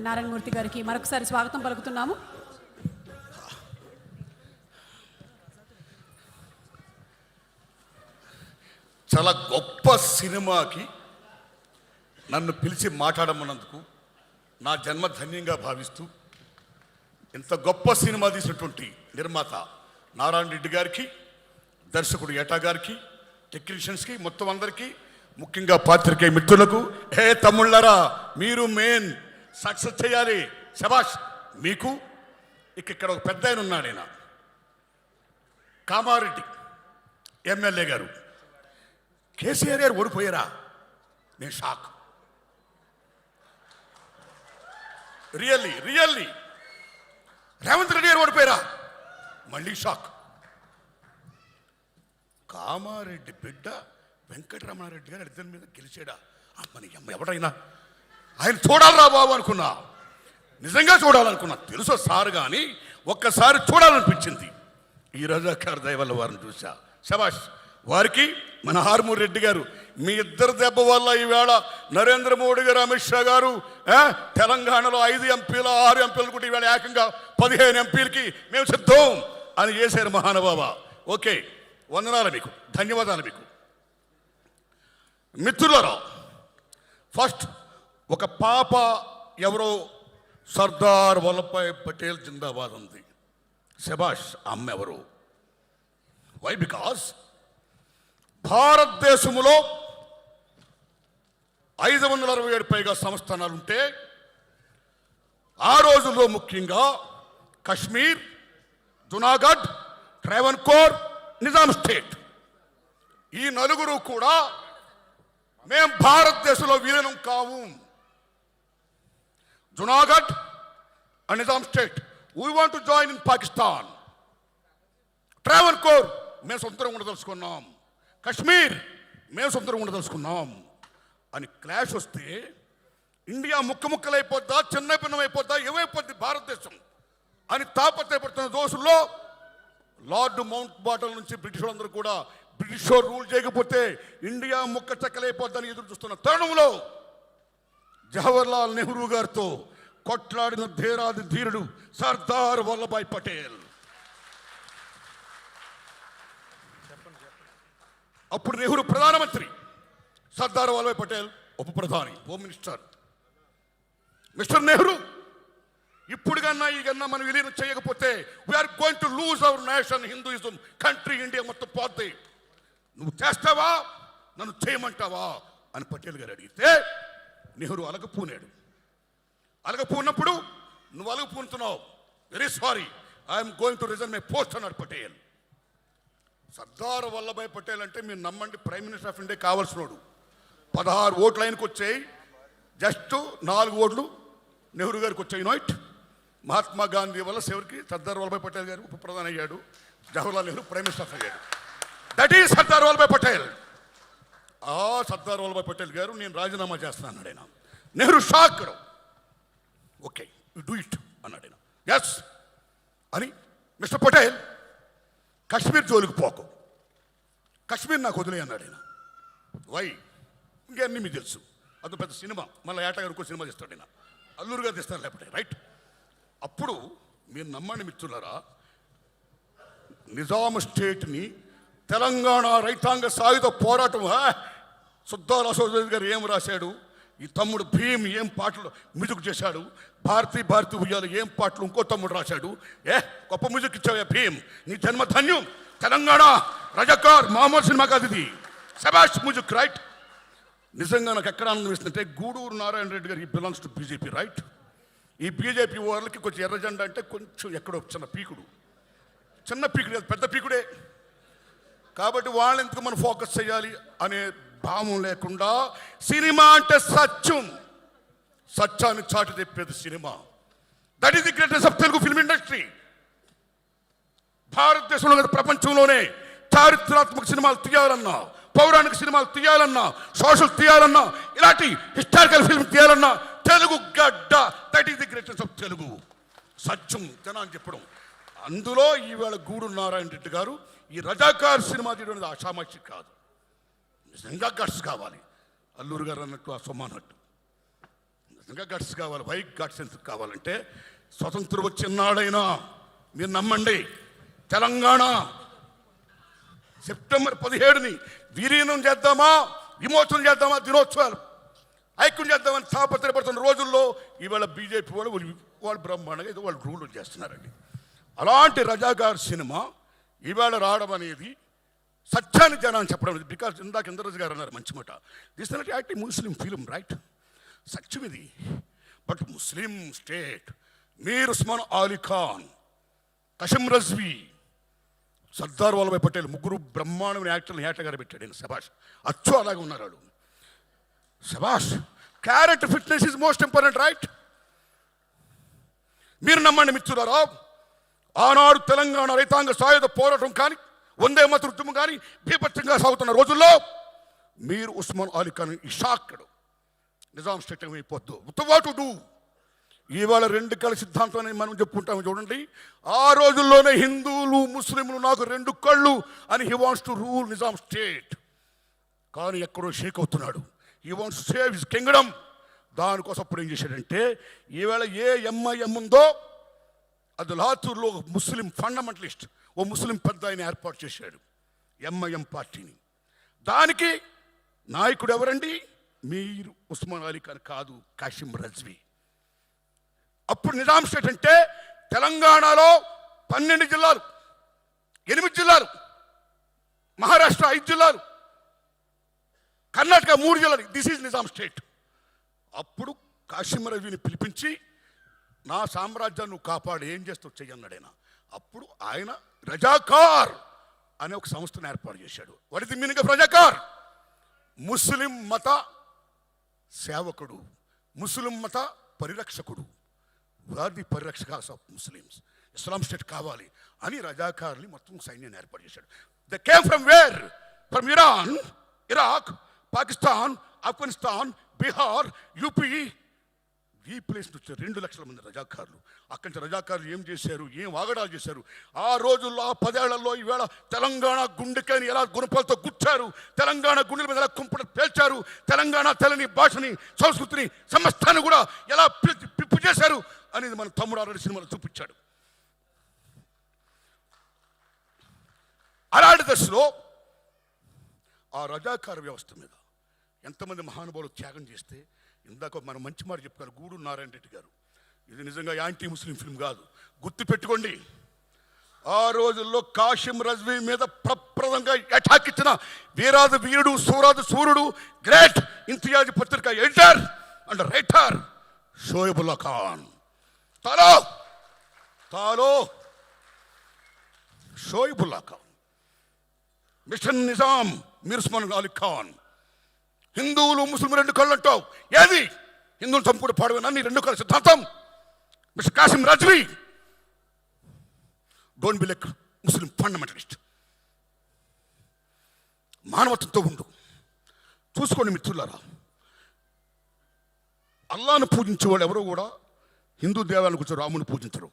నారాయణమూర్తి గారికి మరొకసారి స్వాగతం పలుకుతున్నాము. చాలా గొప్ప సినిమాకి నన్ను పిలిచి మాట్లాడమన్నందుకు నా జన్మ ధన్యంగా భావిస్తూ ఇంత గొప్ప సినిమా తీసినటువంటి నిర్మాత నారాయణ రెడ్డి గారికి దర్శకుడు ఏటా గారికి టెక్నీషియన్స్కి మొత్తం అందరికీ ముఖ్యంగా పాత్రికేయ మిత్రులకు హే తమ్ముళ్ళరా మీరు మెయిన్ సక్సెస్ చేయాలి. శబాష్ మీకు? ఇక్కడ ఒక పెద్ద ఆయన ఉన్నాడు ఆయన కామారెడ్డి ఎమ్మెల్యే గారు. కేసీఆర్ గారు ఓడిపోయారా? నేను shock. Really really. Revanth Reddy garu ఓడిపోయారా? మళ్ళీ షాక్. కామారెడ్డి బిడ్డ వెంకటరమణారెడ్డి గారు ఇద్దరి మీద గెలిచాడా? మన అమ్మ ఎవడైనా? ఆయన చూడాలరా బాబు అనుకున్నా. నిజంగా చూడాలనుకున్నా. తెలుసో సార్ కానీ ఒక్కసారి చూడాలనిపించింది. ఈ రజాకార్ దైవల్ల వారిని చూసా శబాష్ వారికి మన హార్మూర్ రెడ్డి గారు మీ ఇద్దరు దెబ్బ వల్ల ఈవేళ నరేంద్ర మోడీ గారు అమిత్ షా గారు తెలంగాణలో ఐదు ఎంపీలు ఆరు ఎంపీలు కూడా ఈవేళ ఏకంగా పదిహేను ఎంపీలకి మేము సిద్ధం అని చేశారు మహానుభావ. ఓకే వందనాలు మీకు. ధన్యవాదాలు మీకు. మిత్రులరావు ఫస్ట్ ఒక పాప ఎవరో సర్దార్ వల్లభాయ్ పటేల్ జిందాబాద్ ఉంది. శభాష్ అమ్మ ఎవరు? వై బికాస్ భారతదేశంలో ఐదు వందల అరవై ఏడు పైగా సంస్థానాలు ఉంటే ఆ రోజుల్లో ముఖ్యంగా కశ్మీర్ జునాగఢ్ ట్రావెన్కోర్ నిజాం స్టేట్. ఈ నలుగురు కూడా మేం భారతదేశంలో విలీనం కావు Junagadh and Nizam state. We want to join in Pakistan Travancore మేము సొంతంగా ఉండదలుచుకున్నాం. కశ్మీర్ మేము సొంతంగా ఉండదలుచుకున్నాం. అని క్లాష్ వస్తే ఇండియా ముక్క ముక్కలైపోద్దా చిన్న భిన్నం అయిపోద్దా ఏమైపోద్ది భారతదేశం? అని తాపత్రయపడుతున్న దోషుల్లో లార్డ్ మౌంట్ బాటల్ నుంచి బ్రిటిష్ వాళ్ళందరూ కూడా బ్రిటిష్ రూల్ చేయకపోతే ఇండియా ముక్క చెక్కలైపోద్దని ఎదురు చూస్తున్న తరుణంలో జవహర్లాల్ నెహ్రూ గారితో కొట్లాడిన ధీరాది ధీరుడు సర్దార్ వల్లభాయ్ పటేల్. అప్పుడు నెహ్రూ ప్రధానమంత్రి సర్దార్ వల్లభాయ్ పటేల్ ఉప ప్రధాని హోమ్ మినిస్టర్. మిస్టర్ నెహ్రూ ఇప్పుడు కన్నా ఈ కన్నా మనం విలీనం చేయకపోతే we're going to lose our nation Hinduism country India మొత్తం పోద్ది. నువ్వు చేస్తావా? నన్ను చేయమంటావా? అని పటేల్ గారు అడిగితే నెహ్రూ అలగపూనాడు. అలగపూనప్పుడు నువ్వు అలగపూనుతున్నావు. Very sorry I'm going to resign my post అన్నాడు పటేల్ సర్దార్ వల్లభాయ్ పటేల్ అంటే మీరు నమ్మండి ప్రైమ్ మినిస్టర్ ఆఫ్ ఇండియా కావాల్సినోడు. పదహారు ఓట్లు ఆయనకు వచ్చాయి. జస్ట్ నాలుగు ఓట్లు నెహ్రూ గారికి వచ్చాయి నైట్ మహాత్మా గాంధీ వల్ల చివరికి సర్దార్ వల్లభాయ్ పటేల్ గారు ఉప ప్రధాని అయ్యాడు. జవహర్లాల్ నెహ్రూ ప్రైమ్ మినిస్టర్ అయ్యాడు. దట్ ఈ సర్దార్ వల్లభాయ్ పటేల్. ఆ సర్దార్ వల్లభాయ్ పటేల్ గారు నేను రాజీనామా చేస్తున్నాను అన్నాడు ఆయన Nehru shock okay you do it అన్నాడు ఆయన ఎస్ అని మిస్టర్ పటేల్ కాశ్మీర్ జోలికి పోకు. కాశ్మీర్ నాకు వదిలే అన్నాడు ఆయన వై ఇంకన్నీ మీకు తెలుసు. అది పెద్ద సినిమా. మళ్ళీ ఏటగారు ఇంకో సినిమా తీస్తాడు ఆయన అల్లూరుగా తీస్తారు లేకపోతే రైట్? అప్పుడు మీరు నమ్మండి మిత్రులారా నిజాం స్టేట్ని తెలంగాణ రైతాంగ సాయుధ పోరాటం సుద్దాల అశోక్ గారు ఏం రాశాడు? ఈ తమ్ముడు భీమ్ ఏం పాటలు మ్యూజిక్ చేశాడు? భారతీ భారతి ఉయ్యాలు ఏం పాటలు ఇంకో తమ్ముడు రాశాడు? ఏ? గొప్ప మ్యూజిక్ ఇచ్చావే భీమ్ నీ జన్మ ధన్యం. తెలంగాణ రజకార్ మామూలు సినిమా కాదు ఇది. సబాష్ మ్యూజిక్ రైట్? నిజంగా నాకు ఎక్కడ ఆనందం ఇస్తుంటే గూడూరు నారాయణ రెడ్డి గారు ఈ బిలాంగ్స్ టు బీజేపీ రైట్? ఈ బీజేపీ వాళ్ళకి కొంచెం ఎర్రజెండా అంటే కొంచెం ఎక్కడో చిన్న పీకుడు. చిన్న పీకుడు పెద్ద పీకుడే. కాబట్టి వాళ్ళని ఎందుకు మనం ఫోకస్ చేయాలి అనే భావం లేకుండా సినిమా అంటే సత్యం. సత్యాన్ని చాటి తెప్పేది cinema. That is the greatest of Telugu film industry భారతదేశంలో ప్రపంచంలోనే చారిత్రాత్మక సినిమాలు తీయాలన్నా పౌరాణిక సినిమాలు తీయాలన్నా సోషల్ తీయాలన్నా ఇలాంటి హిస్టారికల్ ఫిల్మ్ తీయాలన్నా తెలుగు గడ్డ. That is the greatest of Telugu సత్యం జనాన్ని చెప్పడం. అందులో ఈవేళ గూడు నారాయణ రెడ్డి గారు ఈ రజాకార్ సినిమా తీయడం అనేది ఆషామాషి కాదు. నిజంగా గట్స్ కావాలి. అల్లూరు గారు అన్నట్టు ఆ సొమ్మ నిజంగా గట్స్ కావాలి. వై గట్స్ ఎందుకు కావాలంటే స్వతంత్రం వచ్చినాడైనా మీరు నమ్మండి. తెలంగాణ సెప్టెంబర్ పదిహేడుని విలీనం చేద్దామా? విమోచనం చేద్దామా? దినోత్సవాలు. ఐక్యం చేద్దామని తాపత్రయపడుతున్న రోజుల్లో ఇవాళ బీజేపీ వాళ్ళు వాళ్ళు- వాళ్ళు బ్రహ్మాండంగా ఏదో వాళ్ళు రూల్ చేస్తున్నారండి. అలాంటి రజాగార్ సినిమా ఇవాళ రావడం అనేది సత్యాన్ని జనాన్ని చెప్పడం అనేది. బికాస్ ఇందాక ఇంద్రరాజు గారు అన్నారు మంచి మాట. This not act Muslim film right సత్యం ఇది. But Muslim state Mir Osman Ali Khan Qasim Razvi Sardar Vallabhbhai Patel ముగ్గురు బ్రహ్మాండమైన యాక్టర్ని ఏటగారు పెట్టాడు ఆయన సభాష్ అచ్చు అలాగే ఉన్నారు వాళ్ళు. సభాష్ character fitness is most important right మీరు నమ్మండి మిత్రులారా ఆనాడు తెలంగాణ రైతాంగ సాయుధ పోరాటం కానీ వందే మతృత్వం కానీ బీభత్సంగా సాగుతున్న రోజుల్లో మీరు Osman Ali Khan Nizam state అయిపోద్దు. What do. ఇవాళ రెండు కళ సిద్ధాంతం అని మనం చెప్పుకుంటాము చూడండి. ఆ రోజుల్లోనే హిందువులు ముస్లింలు నాకు రెండు కళ్ళు అని he wants to rule Nizam state. కానీ ఎక్కడో షేక్ అవుతున్నాడు. ఈ వాంట్స్ సేవ్ హిస్ కింగ్డమ్ దానికోసం అప్పుడు ఏం చేశాడంటే ఈవేళ ఏ ఎంఐఎం ఉందో అది లాతూర్లో ఒక ముస్లిం ఫండమెంటలిస్ట్ ఓ ముస్లిం పెద్ద ఆయన ఏర్పాటు చేశాడు ఎంఐఎం పార్టీని. దానికి నాయకుడు ఎవరండి? మీరు ఉస్మాన్ అలీ ఖాన్ కాదు కాశిం రజ్వీ. అప్పుడు నిజాం స్టేట్ అంటే తెలంగాణలో పన్నెండు జిల్లాలు ఎనిమిది జిల్లాలు మహారాష్ట్ర ఐదు జిల్లాలు కర్ణాటక మూడు జిల్లాలు. This is Nizam state. అప్పుడు కాశీం రవిని పిలిపించి నా సామ్రాజ్యాన్ని నువ్వు కాపాడు ఏం చేస్తావు చెయ్యన్నాడు ఆయన. అప్పుడు ఆయన రజాకార్ అనే ఒక సంస్థను ఏర్పాటు చేశాడు. What meaning of Razakar? Muslim మత సేవకుడు ముస్లిం మత పరిరక్షకుడు. వాది పరిరక్షక ఆఫ్ ముస్లిమ్స్? ఇస్లాం స్టేట్ కావాలి అని రజాకార్ని మొత్తం సైన్యాన్ని ఏర్పాటు చేశాడు. The came from where from Iran Iraq Pakistan Afghanistan Bihar UP ఈ ప్లేస్ నుంచి రెండు లక్షల మంది రజాకారులు. అక్కడి నుంచి రజాకారులు ఏం చేశారు? ఏం వాగడాలు చేశారు? ఆ రోజుల్లో ఆ పదేళ్ళలో ఈవేళ తెలంగాణ గుండెకాయని ఎలా గుణపాలతో గుచ్చారు? తెలంగాణ గుండెల మీద ఎలా కుంపట పేల్చారు? తెలంగాణ తెలని భాషని సంస్కృతిని సమస్తాన్ని కూడా ఎలా పిప్పు చేశారు? అనేది మన తమ్ముడు ఆల్రెడీ సినిమాలో చూపించాడు. అలాంటి దశలో ఆ రజాకార వ్యవస్థ మీద ఎంతమంది మహానుభావులు త్యాగం చేస్తే ఇందాక మనం మంచి మాట చెప్పుకోవాలి గూడు నారాయణ రెడ్డి గారు. ఇది నిజంగా యాంటీ ముస్లిం ఫిల్మ్ కాదు. గుర్తు పెట్టుకోండి. ఆ రోజుల్లో కాశిం రజ్వీ మీద ప్రప్రదంగా అటాక్ ఇచ్చిన వీరాజు వీరుడు సూరాజు సూర్యుడు గ్రేట్ ఇంతియాజ్ పత్రిక editor and writer Shoebullah Khan. తాలో! తాలో! షోయబుల్లా ఖాన్. మిషన్ నిజాం మిర్స్మన్ అలీ ఖాన్. హిందువులు ముస్లిం రెండు కళ్ళు అంటావు. ఏది? హిందువులు చంపుడు పాడవేనా నీ రెండు కళ్ళ సిద్ధాంతం. Mister Kasim Razvi. Don't be like Muslim fundamentalist మానవత్వంతో ఉండు. చూసుకోండి మిత్రులారా. అల్లాను పూజించే వాళ్ళు ఎవరు కూడా హిందూ దేవాలను కూర్చో రాముని పూజించరు.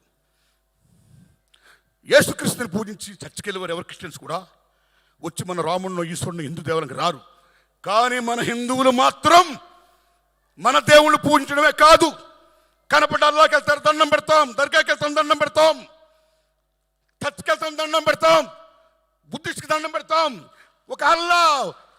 యేసుక్రీస్తుని పూజించి చర్చికి వెళ్ళేవారు ఎవరు క్రిస్టియన్స్ కూడా? వచ్చి మన రామును ఈశ్వరుని హిందూ దేవాలకి రారు. కానీ మన హిందువులు మాత్రం మన దేవుళ్ళు పూజించడమే కాదు. కనపడ్డ అల్లాకి వెళ్తారు దండం పెడతాం దర్గాకి వెళ్తాం దండం పెడతాం. చర్చికి వెళ్తాం దండం పెడతాం. బుద్ధిస్ట్కి దండం పెడతాం. ఒక అల్లా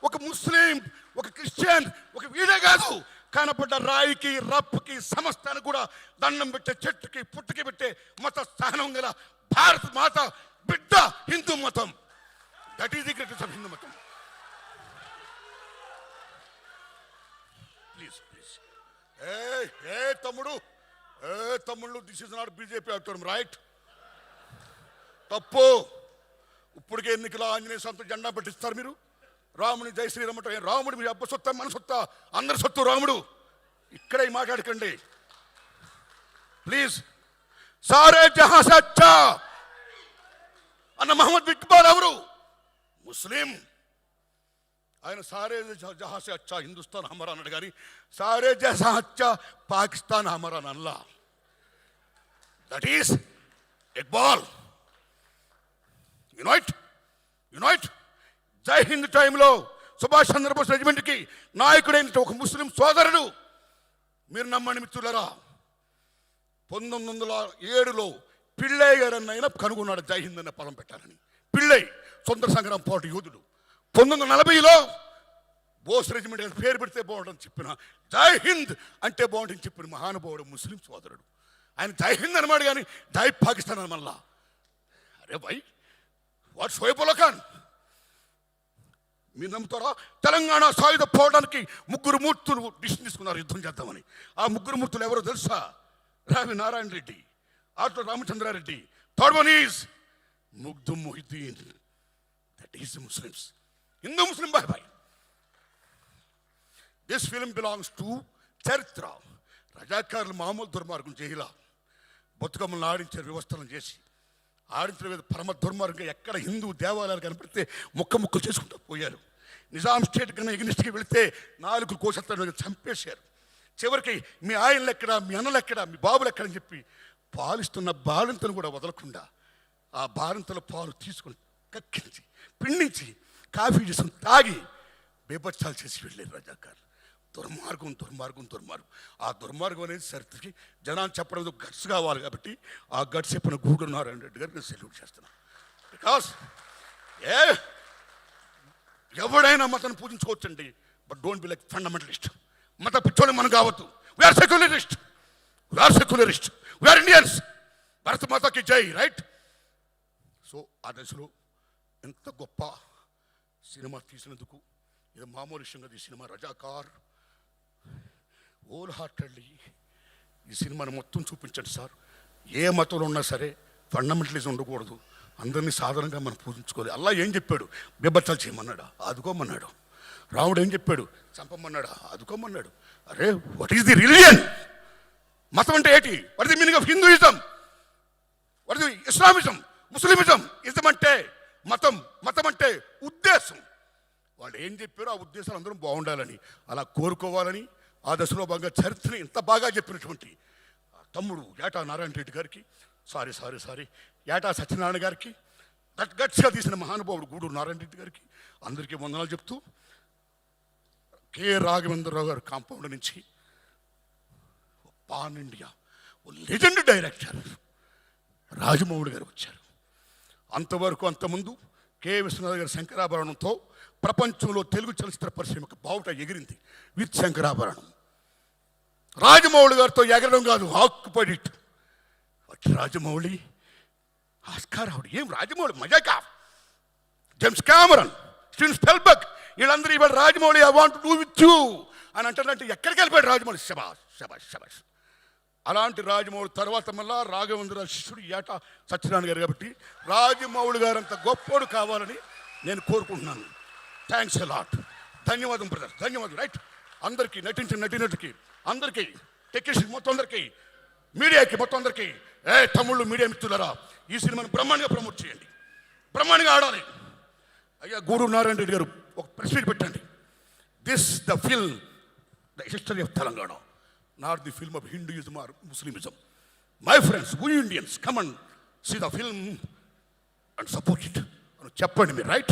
ఒక ముస్లిం ఒక క్రిస్టియన్ ఒక వీడే కాదు. కనపడ్డ రాయికి రప్పుకి సమస్తానికి కూడా దండం పెట్టే చెట్టుకి పుట్టుకి పెట్టే మత స్థానం గల భారత మాత బిడ్డ హిందూ మతం. That is the greatest of Hindu మతం ప్లీజ్ ప్లీజ్ ఏ ఏ తమ్ముడు ఏ తమ్ముళ్ళు దిస్ ఇస్ నాట్ బీజేపీ అవుతాడు రైట్ తప్పు. ఇప్పటికే ఎన్నికల ఆంజనేయ సొంత జెండా పెట్టిస్తారు మీరు. రాముని జై శ్రీరామ్ అంటే రాముడు మీ అబ్బ సొత్త మన సొత్త అందరి సొత్తు రాముడు. ఇక్కడే మాట్లాడకండి ప్లీజ్. సారే జహా సచ్చా. అన్న మహమ్మద్ ఇక్బాల్ ఎవరు? ముస్లిం. ఆయన సారే జహా అచ్చ అచ్చా హిందుస్థాన్ హమరా అన్నాడు కానీ సారే జహా అచ్చా పాకిస్తాన్ హమరా అల్లా. That is Iqbal unite unite జై హింద్ టైంలో సుభాష్ చంద్రబోస్ రెజిమెంట్కి నాయకుడైన ఒక ముస్లిం సోదరుడు. మీరు నమ్మని మిత్రులరా పంతొమ్మిది వందల ఏడులో పిళ్ళై గారు కనుగొన్నాడు జై హింద్ అనే పదం పెట్టాలని పిళ్ళై సొంత సంగ్రామ పోటీ యోధుడు. పంతొమ్మిది వందల నలభైలో బోస్ రెజిమెంట్ అని పేరు పెడితే బాగుంటుందని చెప్పిన జై హింద్ అంటే బాగుంటుందని చెప్పిన మహానుభావుడు ముస్లిం సోదరుడు. ఆయన జై హింద్ అనమాట కానీ జై పాకిస్తాన్ అని మళ్ళా. అరే బై వాట్ షోయబుల్ ఖాన్? మీరు నమ్ముతారా? తెలంగాణ సాయుధ పోవడానికి ముగ్గురు మూర్తులు డిసిషన్ తీసుకున్నారు యుద్ధం చేద్దామని. ఆ ముగ్గురు మూర్తులు ఎవరో తెలుసా? Ravi Narayana Reddy auto Ramachandrareddy third one is Makhdoom Mohiuddin. That is Muslims Hindu Muslim bye బాయ్ దిస్ ఫిలిం బిలాంగ్స్ టు చరిత్ర. రజాకారులు మామూలు దుర్మార్గం చేయాల బతుకమ్మలను ఆడించారు వ్యవస్థలను చేసి ఆడించిన మీద పరమ దుర్మార్గంగా ఎక్కడ హిందూ దేవాలయాలు కనపడితే ముక్క ముక్కలు చేసుకుంటూ పోయారు. నిజాం స్టేట్ కన్నా ఎగ్నిస్ట్కి వెళితే నాలుగు కోసత్తాను చంపేశారు. చివరికి మీ ఆయనలు ఎక్కడ మీ అన్నలు ఎక్కడ మీ బాబులు ఎక్కడ అని చెప్పి పాలిస్తున్న బాలింతను కూడా వదలకుండా ఆ బాలింతల పాలు తీసుకుని కక్కించి పిండించి కాఫీ చేసుకుని తాగి బేపచ్చాలు చేసి వెళ్ళారు రజాకారులు దుర్మార్గం దుర్మార్గం దుర్మార్గం. ఆ దుర్మార్గం అనేది సరితికి జనాలు చెప్పడం గట్స్ కావాలి కాబట్టి ఆ గట్స్ చెప్పిన గూగుల్ నారాయణ రెడ్డి గారికి సెల్యూట్ చేస్తున్నాను బికాస్ ఏ ఎవడైనా మతాన్ని పూజించుకోవచ్చండి but don't be like fundamentalist మత పిచ్చోళ్ళు మనం కావద్దు. We're secularist we're secularist we're Indians భరత మాతకి జై రైట్ సో ఆ దశలో ఎంత గొప్ప సినిమా తీసినందుకు ఇది మామూలు విషయంగా ఈ సినిమా రజాకార్ ఓల్ హార్టెడ్లీ ఈ సినిమాని మొత్తం చూపించండి సార్. ఏ మతంలో ఉన్నా సరే ఫండమెంటలిజం ఉండకూడదు. అందరినీ సాధారణంగా మనం పూజించుకోవాలి. అల్లా ఏం చెప్పాడు? బిబ్బత్తాలు చేయమన్నాడా? ఆదుకోమన్నాడు. రాముడు ఏం చెప్పాడు? చంపమన్నాడా? ఆదుకోమన్నాడు. అరే వాట్ ఈస్ ది రిలియన్ మతం అంటే ఏంటి? What the meaning of Hinduism what the Islamism Muslimism ism అంటే మతం మతం అంటే ఉద్దేశం. వాళ్ళు ఏం చెప్పారో ఆ ఉద్దేశాలు అందరం బాగుండాలని అలా కోరుకోవాలని ఆ దశలో భాగంగా చరిత్రని ఇంత బాగా చెప్పినటువంటి తమ్ముడు ఏటా నారాయణ రెడ్డి గారికి సారీ సారీ సారీ ఏటా సత్యనారాయణ గారికి గట్ గట్స్గా తీసిన మహానుభావుడు గూడూరు నారాయణ రెడ్డి గారికి అందరికీ వందనాలు చెప్తూ కె. రాఘవేంద్రరావు గారు కాంపౌండ్ నుంచి పాన్ ఇండియా ఓ లెజెండ్ డైరెక్టర్ రాజమౌళి గారు వచ్చారు. అంతవరకు అంతముందు కె విశ్వనాథ్ గారి శంకరాభరణంతో ప్రపంచంలో తెలుగు చలచిత్ర పరిశ్రమకు బావుట ఎగిరింది. విత్ శంకరాభరణం. రాజమౌళి గారితో ఎగరడం కాదు ఆక్కుపడి రాజమౌళి ఆస్కార్ ఆవిడ. ఏం రాజమౌళి? మజాకా? జేమ్స్ కామరన్ స్టీన్ స్పెల్బర్గ్ వీళ్ళందరూ ఇవాళ Rajamouli I want do with you అని అంటారంటే ఎక్కడికి వెళ్ళిపోయాడు రాజమౌళి? శబాష్ శబాష్ శబాష్ అలాంటి రాజమౌళి తర్వాత మళ్ళా రాఘవేంద్ర శిష్యుడు ఏట సత్యనారాయణ గారు కాబట్టి రాజమౌళి గారు అంత గొప్పోడు కావాలని నేను కోరుకుంటున్నాను. థ్యాంక్స్ లాట్ ధన్యవాదం బ్రదర్ ధన్యవాదం. రైట్ అందరికీ నటించిన నటినటికి అందరికీ టెక్నీషియన్ మొత్తం అందరికీ మీడియాకి మొత్తం అందరికీ ఏ తమ్ముళ్ళు మీడియా మిత్రులరా ఈ సినిమాని బ్రహ్మాండంగా ప్రమోట్ చేయండి. బ్రహ్మాండంగా ఆడాలి. అయ్యా గూడు నారాయణ రెడ్డి గారు ఒక ప్రెస్ మీట్ పెట్టండి. This the film the history of Telangana not the film of Hinduism or Muslimism. My friends we Indians come on see the film and support it అని చెప్పండి మీరు రైట్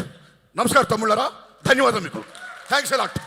నమస్కారం తమ్ముళ్ళరా? ధన్యవాదాలు మీకు. Thanks a lot